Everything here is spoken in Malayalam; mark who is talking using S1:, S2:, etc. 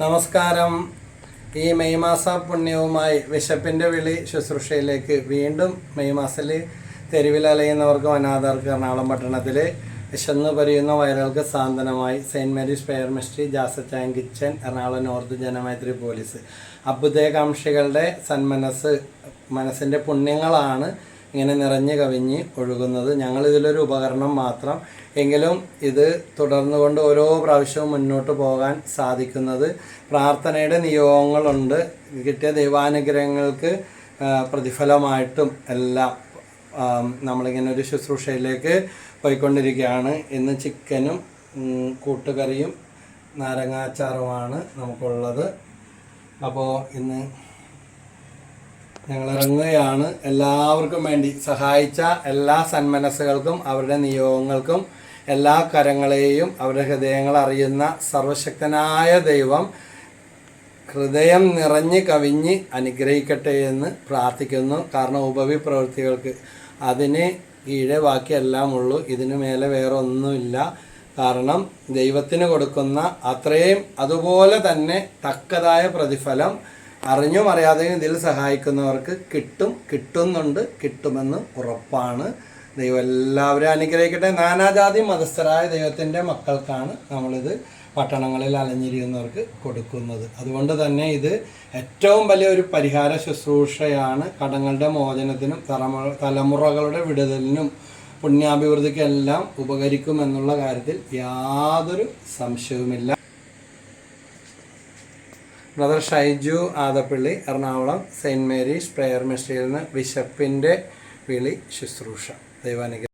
S1: നമസ്കാരം. ഈ മെയ് മാസ പുണ്യവുമായി വിശപ്പിന്റെ വിളി ശുശ്രൂഷയിലേക്ക് വീണ്ടും മെയ് മാസത്തിൽ തെരുവിൽ അലയുന്നവർക്കും അനാഥർക്ക് എറണാകുളം പട്ടണത്തിൽ വിശന്ന് പരിയുന്ന വയലുകൾക്ക് സാന്ത്വനമായി saint Mary's prayer ministry ജാസച്ചാൻ kitchen Ernakulam north Janamaithri police. അഭ്യുദയകാംക്ഷികളുടെ സന്മനസ് മനസ്സിന്റെ പുണ്യങ്ങളാണ് ഇങ്ങനെ നിറഞ്ഞു കവിഞ്ഞ് ഒഴുകുന്നത്. ഞങ്ങൾ ഇതിലൊരു ഉപകരണം മാത്രം. എങ്കിലും ഇത് തുടർന്നുകൊണ്ട് ഓരോ പ്രാവശ്യവും മുന്നോട്ട് പോകാൻ സാധിക്കുന്നത് പ്രാർത്ഥനയുടെ നിയോഗങ്ങളുണ്ട്. കിട്ടിയ ദൈവാനുഗ്രഹങ്ങൾക്ക് പ്രതിഫലമായിട്ടും എല്ലാം നമ്മളിങ്ങനെ ഒരു ശുശ്രൂഷയിലേക്ക് പോയിക്കൊണ്ടിരിക്കുകയാണ്. ഇന്ന് ചിക്കനും കൂട്ടുകറിയും നാരങ്ങാച്ചാറുമാണ് നമുക്കുള്ളത്. അപ്പോൾ ഇന്ന് ഞങ്ങൾ ഇറങ്ങുകയാണ് എല്ലാവർക്കും വേണ്ടി സഹായിച്ച എല്ലാ സന്മനസ്സുകൾക്കും അവരുടെ നിയോഗങ്ങൾക്കും എല്ലാ കരങ്ങളെയും അവരുടെ ഹൃദയങ്ങൾ അറിയുന്ന സർവശക്തനായ ദൈവം ഹൃദയം നിറഞ്ഞ് കവിഞ്ഞ് അനുഗ്രഹിക്കട്ടെ എന്ന് പ്രാർത്ഥിക്കുന്നു. കാരണം ഉപവി പ്രവൃത്തികൾക്ക് അതിന് കീഴെ ബാക്കിയെല്ലാം ഉള്ളൂ. ഇതിനു മേലെ വേറെ ഒന്നുമില്ല. കാരണം ദൈവത്തിന് കൊടുക്കുന്ന അത്രയും അതുപോലെ തന്നെ തക്കതായ പ്രതിഫലം അറിഞ്ഞും അറിയാതെയും ഇതിൽ സഹായിക്കുന്നവർക്ക് കിട്ടും കിട്ടുന്നുണ്ട് കിട്ടുമെന്ന് ഉറപ്പാണ്. ദൈവം എല്ലാവരും അനുഗ്രഹിക്കട്ടെ. നാനാജാതി മതസ്ഥരായ ദൈവത്തിന്റെ മക്കൾക്കാണ് നമ്മളിത് പട്ടണങ്ങളിൽ അലഞ്ഞിരിക്കുന്നവർക്ക് കൊടുക്കുന്നത്. അതുകൊണ്ട് തന്നെ ഇത് ഏറ്റവും വലിയൊരു പരിഹാര ശുശ്രൂഷയാണ് കടങ്ങളുടെ മോചനത്തിനും തലമുറ തലമുറകളുടെ വിടുതലിനും പുണ്യാഭിവൃദ്ധിക്കെല്ലാം ഉപകരിക്കുമെന്നുള്ള കാര്യത്തിൽ യാതൊരു സംശയവുമില്ല. Brother Shaiju Adappally Ernakulam saint Mary's prayer മിനിസ്ട്രിയിൽ നിന്ന് ബിഷപ്പിന്റെ വിളി ശുശ്രൂഷ. ദൈവാനുഗ്രഹം.